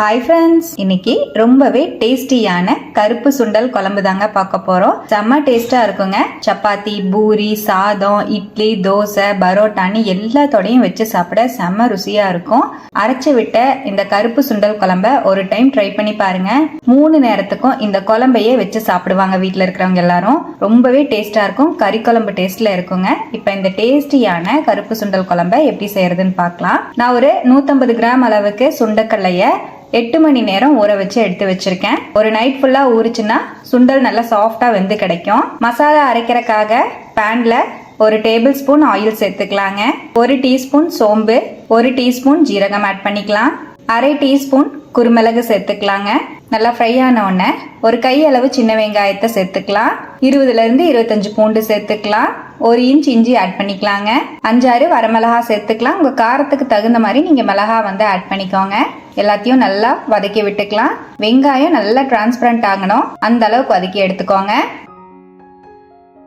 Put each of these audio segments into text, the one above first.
Hi friends இன்னைக்கு ரொம்பவே டேஸ்டியான கருப்பு சுண்டல் குழம்பு தாங்க பார்க்க போறோம். செம்ம டேஸ்டா இருக்குங்க. சப்பாத்தி பூரி சாதம் இட்லி தோசை பரோட்டான்னு எல்லாத்தோடையும் வச்சு சாப்பிட செம்ம ருசியா இருக்கும். அரைச்சு விட்ட இந்த கருப்பு சுண்டல் குழம்ப ஒரு டைம் ட்ரை பண்ணி பாருங்க. மூணு நேரத்துக்கும் இந்த குழம்பையே வச்சு சாப்பிடுவாங்க வீட்டில் இருக்கிறவங்க எல்லாரும். ரொம்பவே டேஸ்டா இருக்கும். கறி குழம்பு டேஸ்ட்ல இருக்குங்க. இப்போ இந்த டேஸ்டியான கருப்பு சுண்டல் குழம்ப எப்படி செய்யறதுன்னு பார்க்கலாம். நான் ஒரு நூத்தம்பது கிராம் அளவுக்கு சுண்டக்கல்லைய எட்டு மணி நேரம் ஊற வச்சு எடுத்து வச்சிருக்கேன். ஒரு நைட் ஃபுல்லா ஊறிச்சுன்னா சுண்டல் நல்லா சாஃப்டா வெந்து கிடைக்கும். மசாலா அரைக்கிறக்காக பேன்ல ஒரு டேபிள் ஸ்பூன் ஆயில் சேர்த்துக்கலாங்க. ஒரு டீஸ்பூன் சோம்பு ஒரு டீஸ்பூன் ஜீரகம் ஆட் பண்ணிக்கலாம். அரை டீஸ்பூன் குருமிளகு சேர்த்துக்கலாங்க. நல்லா ஃப்ரை ஆன உடனே ஒரு கை அளவு சின்ன வெங்காயத்தை சேர்த்துக்கலாம். இருபதுலேருந்து இருபத்தஞ்சு பூண்டு சேர்த்துக்கலாம். ஒரு இன்ச் இஞ்சி ஆட் பண்ணிக்கலாங்க. அஞ்சாறு வரமிளகா சேர்த்துக்கலாம். உங்கள் காரத்துக்கு தகுந்த மாதிரி நீங்கள் மிளகா வந்து ஆட் பண்ணிக்கோங்க. எல்லாத்தையும் நல்லா வதக்கி விட்டுக்கலாம். வெங்காயம் நல்லா டிரான்ஸ்பரண்ட் ஆகணும். அந்த அளவுக்கு வதக்கி எடுத்துக்கோங்க.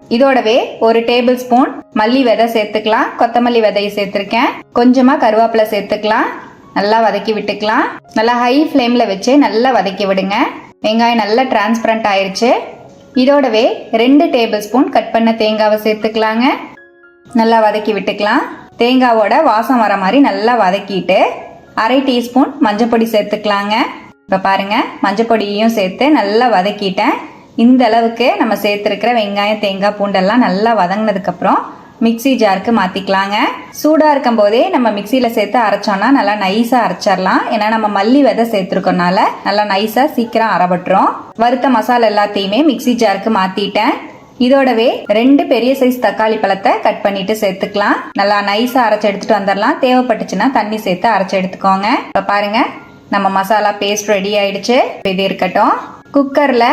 இதோடவே ஒரு டேபிள் ஸ்பூன் மல்லி விதை சேர்த்துக்கலாம். கொத்தமல்லி விதையை சேர்த்துருக்கேன். கொஞ்சமா கருவேப்பிலை சேர்த்துக்கலாம். நல்லா வதக்கி விட்டுக்கலாம். நல்லா ஹை ஃப்ளேமில் வச்சு நல்லா வதக்கி விடுங்க. வெங்காயம் நல்லா டிரான்ஸ்பரண்ட் ஆயிடுச்சு இதோடவே ரெண்டு டேபிள் ஸ்பூன் கட் பண்ண தேங்காவை சேர்த்துக்கலாங்க. நல்லா வதக்கி விட்டுக்கலாம். தேங்காவோட வாசம் வர மாதிரி நல்லா வதக்கிட்டு அரை டீஸ்பூன் மஞ்சப்பொடி சேர்த்துக்கலாங்க. இப்போ பாருங்க மஞ்சப்பொடியையும் சேர்த்து நல்லா வதக்கிட்டேன். இந்த அளவுக்கு நம்ம சேர்த்துருக்கிற வெங்காயம் தேங்காய் பூண்டெல்லாம் நல்லா வதங்கினதுக்கப்புறம் மிக்ஸி ஜாருக்கு மாற்றிக்கலாங்க சூடாக இருக்கும் போதே நம்ம மிக்சியில் சேர்த்து அரைச்சோம்னா நல்லா நைஸாக அரைச்சிடலாம். ஏன்னா நம்ம மல்லி விதை சேர்த்துருக்கனால நல்லா நைஸாக சீக்கிரம் அரைபட்டுரும். வறுத்த மசாலா எல்லாத்தையுமே மிக்ஸி ஜாருக்கு மாற்றிட்டேன் இதோடவே ரெண்டு பெரிய சைஸ் தக்காளி பழத்தை கட் பண்ணிட்டு சேர்த்துக்கலாம். நல்லா நைஸா அரைச்சு எடுத்துட்டு வந்துடலாம். தேவைப்பட்டுச்சுன்னா தண்ணி சேர்த்து அரைச்சு எடுத்துக்கோங்க. இப்ப பாருங்க நம்ம மசாலா பேஸ்ட் ரெடி ஆயிடுச்சு. இது இருக்கட்டும். குக்கர்ல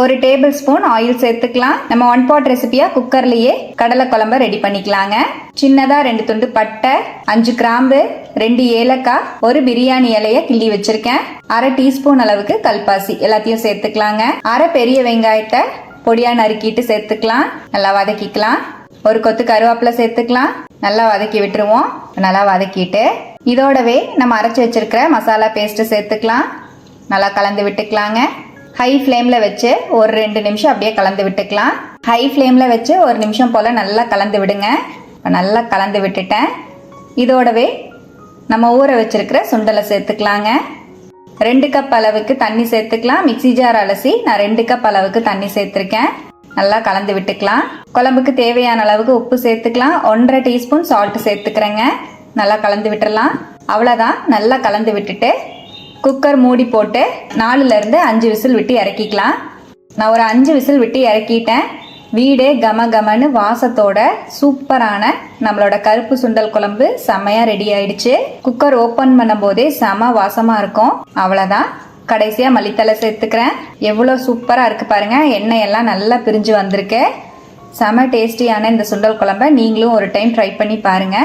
ஒரு டேபிள் ஸ்பூன் ஆயில் சேர்த்துக்கலாம். நம்ம ஒன் பாட் ரெசிபியா குக்கர்லயே கடலை குழம்ப ரெடி பண்ணிக்கலாங்க. சின்னதா ரெண்டு துண்டு பட்டை அஞ்சு கிராம்பு ரெண்டு ஏலக்காய் ஒரு பிரியாணி இலைய கிள்ளி வச்சிருக்கேன். அரை டீஸ்பூன் அளவுக்கு கல்பாசி எல்லாத்தையும் சேர்த்துக்கலாங்க. அரை பெரிய வெங்காயத்தை பொடியா நறுக்கிட்டு சேர்த்துக்கலாம். நல்லா வதக்கிக்கலாம். ஒரு கொத்து கருவேப்பிலை சேர்த்துக்கலாம். நல்லா வதக்கி விட்டுருவோம். நல்லா வதக்கிட்டு இதோடவே நம்ம அரைச்சி வச்சிருக்கிற மசாலா பேஸ்ட்டு சேர்த்துக்கலாம். நல்லா கலந்து விட்டுக்கலாங்க. ஹை ஃப்ளேமில் வச்சு ஒரு ரெண்டு நிமிஷம் அப்படியே கலந்து விட்டுக்கலாம். ஹை ஃப்ளேமில் வச்சு ஒரு நிமிஷம் போல் நல்லா கலந்து விடுங்க. இப்போ நல்லா கலந்து விட்டுட்டேன். இதோடவே நம்ம ஊற வச்சுருக்கிற சுண்டலை சேர்த்துக்கலாங்க. ரெண்டு கப் அளவுக்கு தண்ணி சேர்த்துக்கலாம். மிக்ஸி ஜார் அலசி நான் ரெண்டு கப் அளவுக்கு தண்ணி சேர்த்துருக்கேன். நல்லா கலந்து விட்டுக்கலாம். குழம்புக்கு தேவையான அளவுக்கு உப்பு சேர்த்துக்கலாம். ஒன்றரை டீஸ்பூன் சால்ட் சேர்த்துக்கிறேங்க. நல்லா கலந்து விட்டுடலாம் அவ்வளோதான் நல்லா கலந்து விட்டுட்டு குக்கர் மூடி போட்டு நாலுலேருந்து அஞ்சு விசில் விட்டு இறக்கிக்கலாம். நான் ஒரு அஞ்சு விசில் விட்டு இறக்கிட்டேன். வீடே கம கமன்னு வாசத்தோட சூப்பரான நம்மளோட கருப்பு சுண்டல் குழம்பு செமையா ரெடி ஆயிடுச்சு. குக்கர் ஓப்பன் பண்ணும் போதே செம வாசமா இருக்கும். அவ்வளோதான் கடைசியாக மல்லித்தலை சேர்த்துக்கிறேன். எவ்வளோ சூப்பராக இருக்குது பாருங்க. எண்ணெய் எல்லாம் நல்லா பிரிஞ்சு வந்திருக்கு. செம டேஸ்டியான இந்த சுண்டல் குழம்ப நீங்களும் ஒரு டைம் ட்ரை பண்ணி பாருங்க.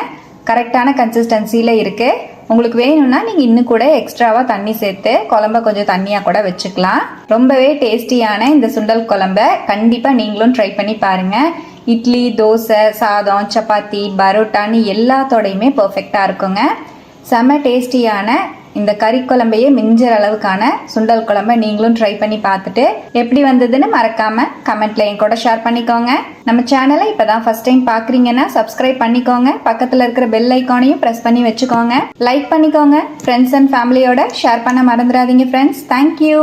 கரெக்டான கன்சிஸ்டன்சியில் இருக்குது உங்களுக்கு வேணும்னா நீங்கள் இன்னும் கூட எக்ஸ்ட்ராவாக தண்ணி சேர்த்து குழம்ப கொஞ்சம் தண்ணியாக கூட வச்சுக்கலாம். ரொம்பவே டேஸ்டியான இந்த சுண்டல் குழம்ப கண்டிப்பாக நீங்களும் ட்ரை பண்ணி பாருங்கள் இட்லி தோசை சாதம் சப்பாத்தி பரோட்டான்னு எல்லாத்தோடையுமே பர்ஃபெக்டாக இருக்குங்க. செம டேஸ்டியான இந்த கறி குழம்பையே மிஞ்சிற அளவுக்கான சுண்டல் குழம்ப நீங்களும் ட்ரை பண்ணி பார்த்துட்டு எப்படி வந்ததுன்னு மறக்காம கமெண்ட்ல என் கூட ஷேர் பண்ணிக்கோங்க. நம்ம சேனலை இப்பதான் ஃபர்ஸ்ட் டைம் பாக்குறீங்கன்னா சப்ஸ்கிரைப் பண்ணிக்கோங்க. பக்கத்துல இருக்கிற பெல் ஐக்கானையும் ப்ரெஸ் பண்ணி வச்சுக்கோங்க. லைக் பண்ணிக்கோங்க. ஃப்ரெண்ட்ஸ் அண்ட் ஃபேமிலியோட ஷேர் பண்ண மறந்துடாதீங்க ஃப்ரெண்ட்ஸ் தேங்க்யூ